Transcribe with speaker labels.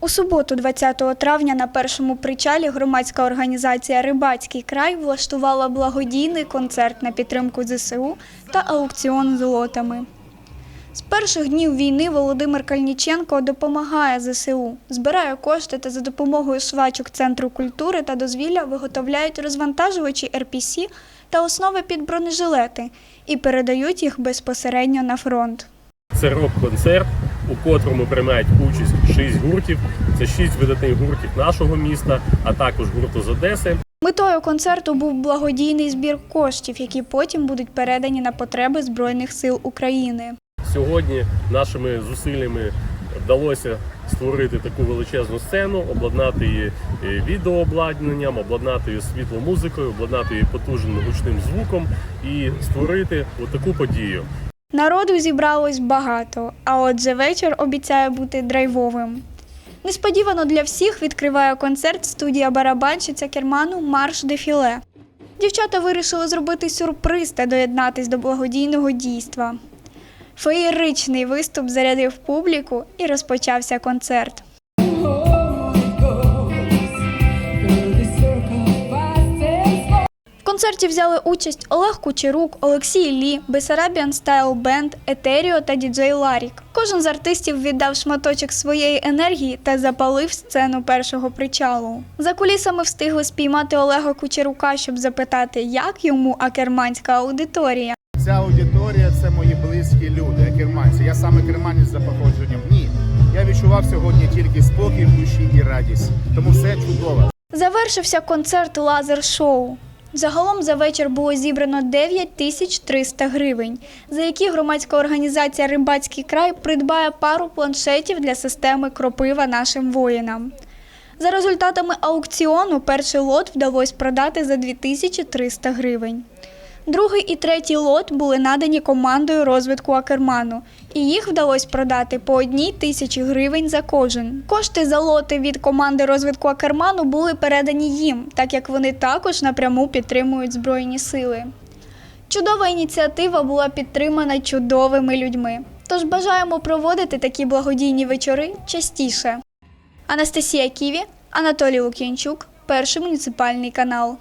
Speaker 1: У суботу, 20 травня, на першому причалі громадська організація Рибацький край влаштувала благодійний концерт на підтримку ЗСУ та аукціон з лотами. З перших днів війни Володимир Кальніченко допомагає ЗСУ, збирає кошти та за допомогою швачок Центру культури та дозвілля виготовляють розвантажувачі РПС та основи під бронежилети і передають їх безпосередньо на фронт.
Speaker 2: Це рок-концерт, у котрому приймають участь шість гуртів. Це шість видатних гуртів нашого міста, а також гурту з Одеси.
Speaker 1: Метою концерту був благодійний збір коштів, які потім будуть передані на потреби Збройних сил України.
Speaker 2: Сьогодні нашими зусиллями вдалося створити таку величезну сцену, обладнати її е, відеообладнанням, обладнати її світломузикою, обладнати її потужним гучним звуком і створити таку подію.
Speaker 1: Народу зібралось багато, а отже вечір обіцяє бути драйвовим. Несподівано для всіх відкриває концерт студія барабанщиця керману Марш Дефіле. Дівчата вирішили зробити сюрприз та доєднатись до благодійного дійства. Феєричний виступ зарядив публіку і розпочався концерт. Концерті взяли участь Олег Кучерук, Олексій Лі, Бесарабіан Стайл Бенд, Етеріо та діджей Ларік. Кожен з артистів віддав шматочок своєї енергії та запалив сцену першого причалу. За кулісами встигли спіймати Олега Кучерука, щоб запитати, як йому акерманська аудиторія.
Speaker 3: Ця аудиторія це мої близькі люди, керманці. Я саме керманець за походженням. Ні. Я відчував сьогодні тільки спокій в душі і радість. Тому все чудово.
Speaker 1: Завершився концерт лазер-шоу. Загалом за вечір було зібрано 9 тисяч 300 гривень, за які громадська організація Рибацький край придбає пару планшетів для системи Кропива нашим воїнам. За результатами аукціону перший лот вдалося продати за 2300 гривень. Другий і третій лот були надані командою розвитку Акерману, і їх вдалося продати по одній тисячі гривень за кожен. Кошти за лоти від команди розвитку Акерману були передані їм, так як вони також напряму підтримують Збройні сили. Чудова ініціатива була підтримана чудовими людьми. Тож бажаємо проводити такі благодійні вечори частіше. Анастасія Ківі, Анатолій Лук'янчук, перший муніципальний канал.